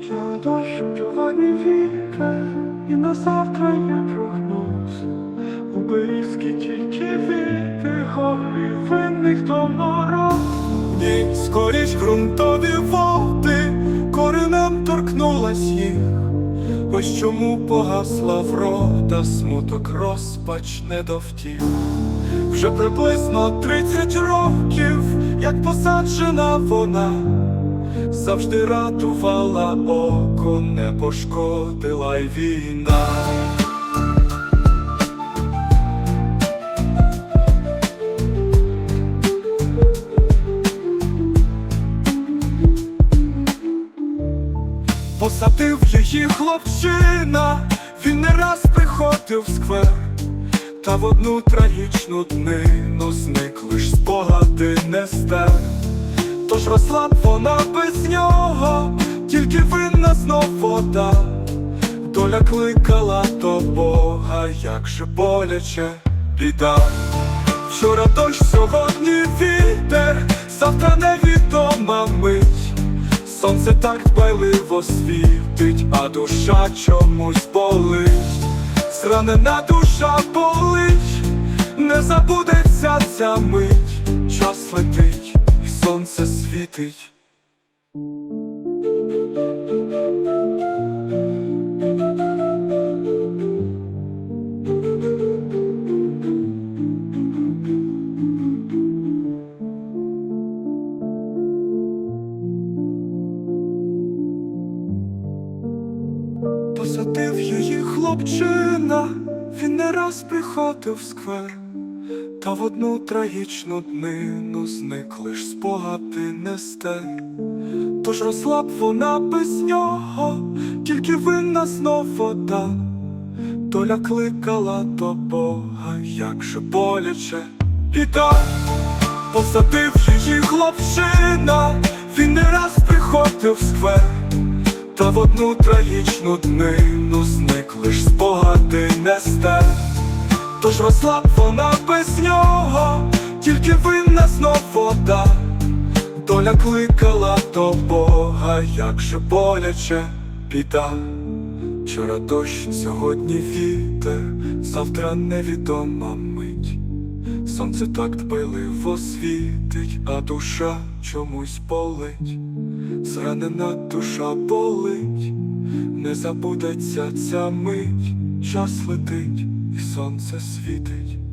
Я дощ сьогодні вітер, і на завтра я прогноз. У тільки віти, горі винних до мороз. Скоріш ґрунтові води, коренем торкнулась їх. Ось чому погасла врода, смуток розпач не довтів. Вже приблизно тридцять років, як посаджена вона, завжди ратувала око, не пошкодила й війна. Посадив її хлопчина, він не раз приходив в сквер, та в одну трагічну днину зник лиш спогади нестер. Тож росла б вона знов вода, доля кликала до Бога, як же боляче біда. Вчора дощ, сьогодні вітер, завтра невідома мить. Сонце так дбайливо світить, а душа чомусь болить. Зранена душа болить, не забудеться ця мить, час летить, і сонце світить. Посадив її хлопчина, він не раз приходив в сквер, та в одну трагічну днину зник лиш спогади нестер. Тож росла б вона без нього, тільки винна знов вода, доля кликала до Бога, як же боляче біда. Посадив її хлопчина, він не раз приходив в сквер. Та в одну трагічну днину зник лиш спогади нестер. Тож росла б вона без нього, тільки винна знов вода, доля кликала до Бога, як же боляче біда. Вчора дощ, сьогодні вітер, завтра невідома мить. Сонце так дбайливо світить, а душа чомусь болить. Зранена душа болить, не забудеться ця мить, час летить і сонце світить.